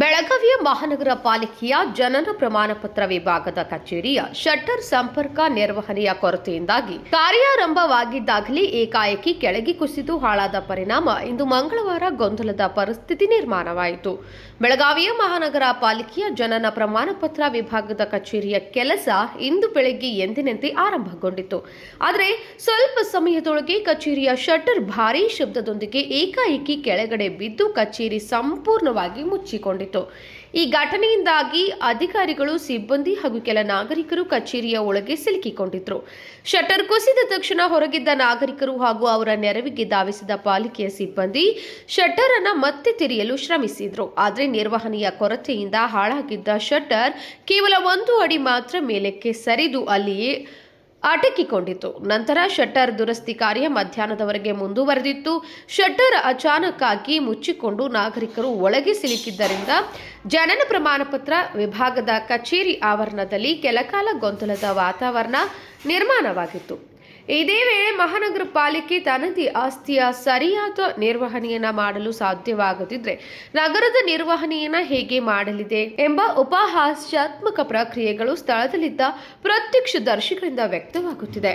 ಬೆಳಗಾವಿಯ ಮಹಾನಗರ ಪಾಲಿಕೆಯ ಜನನ ಪ್ರಮಾಣ ಪತ್ರ ವಿಭಾಗದ ಕಚೇರಿಯ ಶಟ್ಟರ್ ಸಂಪರ್ಕ ನಿರ್ವಹಣೆಯ ಕೊರತೆಯಿಂದಾಗಿ ಕಾರ್ಯಾರಂಭವಾಗಿದ್ದಾಗಲೇ ಏಕಾಏಕಿ ಕೆಳಗೆ ಕುಸಿದು ಹಾಳಾದ ಪರಿಣಾಮ ಇಂದು ಮಂಗಳವಾರ ಗೊಂದಲದ ಪರಿಸ್ಥಿತಿ ನಿರ್ಮಾಣವಾಯಿತು. ಬೆಳಗಾವಿಯ ಮಹಾನಗರ ಪಾಲಿಕೆಯ ಜನನ ಪ್ರಮಾಣ ಪತ್ರ ವಿಭಾಗದ ಕಚೇರಿಯ ಕೆಲಸ ಇಂದು ಬೆಳಗ್ಗೆ ಎಂದಿನಂತೆ ಆರಂಭಗೊಂಡಿತು. ಆದರೆ ಸ್ವಲ್ಪ ಸಮಯದೊಳಗೆ ಕಚೇರಿಯ ಶಟ್ಟರ್ ಭಾರೀ ಶಬ್ದದೊಂದಿಗೆ ಏಕಾಏಕಿ ಕೆಳಗಡೆ ಬಿದ್ದು ಕಚೇರಿ ಸಂಪೂರ್ಣವಾಗಿ ಮುಚ್ಚಿಕೊಂಡಿತು ಈ ಘಟನೆಯಿಂದಾಗಿ ಅಧಿಕಾರಿಗಳು, ಸಿಬ್ಬಂದಿ ಹಾಗೂ ಕೆಲ ನಾಗರಿಕರು ಕಚೇರಿಯ ಒಳಗೆ ಸಿಲುಕಿಕೊಂಡಿದ್ರು. ಶಟರ್ ಕುಸಿದ ತಕ್ಷಣ ಹೊರಗಿದ್ದ ನಾಗರಿಕರು ಹಾಗೂ ಅವರ ನೆರವಿಗೆ ಧಾವಿಸಿದ ಪಾಲಿಕೆಯ ಸಿಬ್ಬಂದಿ ಶಟರ್ ಅನ್ನ ಮತ್ತೆ ತೆರೆಯಲು ಶ್ರಮಿಸಿದ್ರು. ಆದರೆ ನಿರ್ವಹಣೆಯ ಕೊರತೆಯಿಂದ ಹಾಳಾಗಿದ್ದ ಶಟರ್ ಕೇವಲ ಒಂದು ಅಡಿ ಮಾತ್ರ ಮೇಲಕ್ಕೆ ಸರಿದು ಅಲ್ಲಿಯೇ ಅಟಕಿಕೊಂಡಿತು. ನಂತರ ಶಟ್ಟರ್ ದುರಸ್ತಿ ಕಾರ್ಯ ಮಧ್ಯಾಹ್ನದವರೆಗೆ ಮುಂದುವರೆದಿತ್ತು. ಶಟ್ಟರ್ ಅಚಾನಕ್ಕಾಗಿ ಮುಚ್ಚಿಕೊಂಡು ನಾಗರಿಕರು ಒಳಗೆ ಸಿಲುಕಿದ್ದರಿಂದ ಜನನ ಪ್ರಮಾಣ ಪತ್ರ ವಿಭಾಗದ ಕಚೇರಿ ಆವರಣದಲ್ಲಿ ಕೆಲಕಾಲ ಗೊಂದಲದ ವಾತಾವರಣ ನಿರ್ಮಾಣವಾಗಿತ್ತು. ಇದೇ ವೇಳೆ ಮಹಾನಗರ ಪಾಲಿಕೆ ತನ್ನದೇ ಆಸ್ತಿಯ ಸರಿಯಾದ ನಿರ್ವಹಣೆಯನ್ನ ಮಾಡಲು ಸಾಧ್ಯವಾಗದಿದ್ರೆ ನಗರದ ನಿರ್ವಹಣೆಯನ್ನ ಹೇಗೆ ಮಾಡಲಿದೆ ಎಂಬ ಉಪಹಾಸ್ಯಾತ್ಮಕ ಪ್ರಕ್ರಿಯೆಗಳು ಸ್ಥಳದಲ್ಲಿದ್ದ ಪ್ರತ್ಯಕ್ಷದರ್ಶಿಗಳಿಂದ ವ್ಯಕ್ತವಾಗುತ್ತಿದೆ.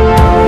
Thank you.